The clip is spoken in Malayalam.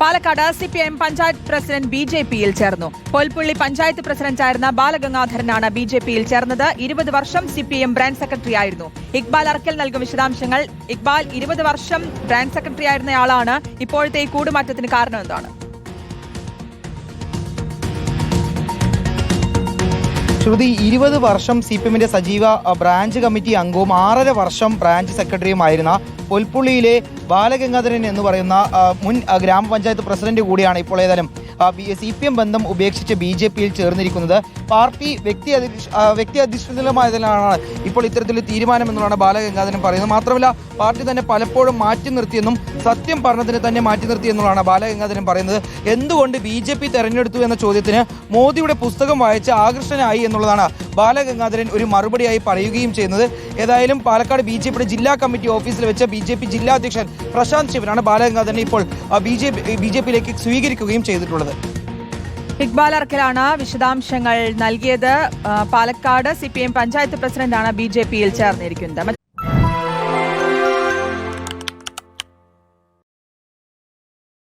Palakkad C P M panchayat president B J പിയിൽ ചേർന്നു. പൊൽപ്പുള്ളി പഞ്ചായത്ത് പ്രസിഡന്റായിരുന്ന ബാലഗംഗാധരനാണ് ബി ജെ പിയിൽ ചേർന്നത്. ഇരുപത് വർഷം C P M branch secretary ആയിരുന്നു. ഇക്ബാൽ അർക്കൽ നൽകും വിശദാംശങ്ങൾ. ഇക്ബാൽ ഇരുപത് വർഷം ബ്രാഞ്ച് സെക്രട്ടറി ആയിരുന്നയാളാണ് ഇപ്പോഴത്തെ ഈ കൂടുമാറ്റത്തിന് കാരണം എന്താണ്? ശ്രുതി ഇരുപത് വർഷം സി പി എമ്മിന്റെ സജീവ ബ്രാഞ്ച് കമ്മിറ്റി അംഗവും ആറര വർഷം ബ്രാഞ്ച് സെക്രട്ടറിയുമായിരുന്ന പൊൽപ്പുള്ളിയിലെ ബാലഗംഗാധരൻ എന്ന് പറയുന്ന മുൻ ഗ്രാമപഞ്ചായത്ത് പ്രസിഡന്റ് കൂടിയാണ് ഇപ്പോൾ ഏതായാലും സി പി എം ബന്ധം ഉപേക്ഷിച്ച് ബി ജെ പിയിൽ ചേർന്നിരിക്കുന്നത് പാർട്ടി വ്യക്തി വ്യക്തി അധിഷ്ഠിതമായതിനാണ് ഇപ്പോൾ ഇത്തരത്തിലൊരു തീരുമാനം എന്നുള്ളതാണ് ബാലഗംഗാധരൻ പറയുന്നത്. മാത്രമല്ല പാർട്ടി തന്നെ പലപ്പോഴും മാറ്റി നിർത്തിയെന്നും സത്യം പറഞ്ഞതിന് തന്നെ മാറ്റി നിർത്തി എന്നുള്ളതാണ് ബാലഗംഗാധരൻ പറയുന്നത്. എന്തുകൊണ്ട് ബി ജെ പി തെരഞ്ഞെടുത്തു എന്ന ചോദ്യത്തിന് മോദിയുടെ പുസ്തകം വായിച്ച് ആകർഷനായി എന്നുള്ളതാണ് ബാലഗംഗാധരൻ ഒരു മറുപടിയായി പറയുകയും ചെയ്യുന്നത്. ഏതായാലും പാലക്കാട് ബി ജെ പിയുടെ ജില്ലാ കമ്മിറ്റി ഓഫീസിൽ വെച്ച ബി ജെ പി ജില്ലാ അധ്യക്ഷൻ പ്രശാന്ത് ശിവനാണ് ബാലഗംഗാധരനെ ഇപ്പോൾ B J P B J പിയിലേക്ക് സ്വീകരിക്കുകയും ചെയ്തിട്ടുള്ളത്. ഇക്ബാൽ അർക്കലാണ് വിശദാംശങ്ങൾ നൽകിയത്. Palakkad C P M panchayat പ്രസിഡന്റാണ് ബി ജെ പിയിൽ ചേർന്നിരിക്കുന്നത്.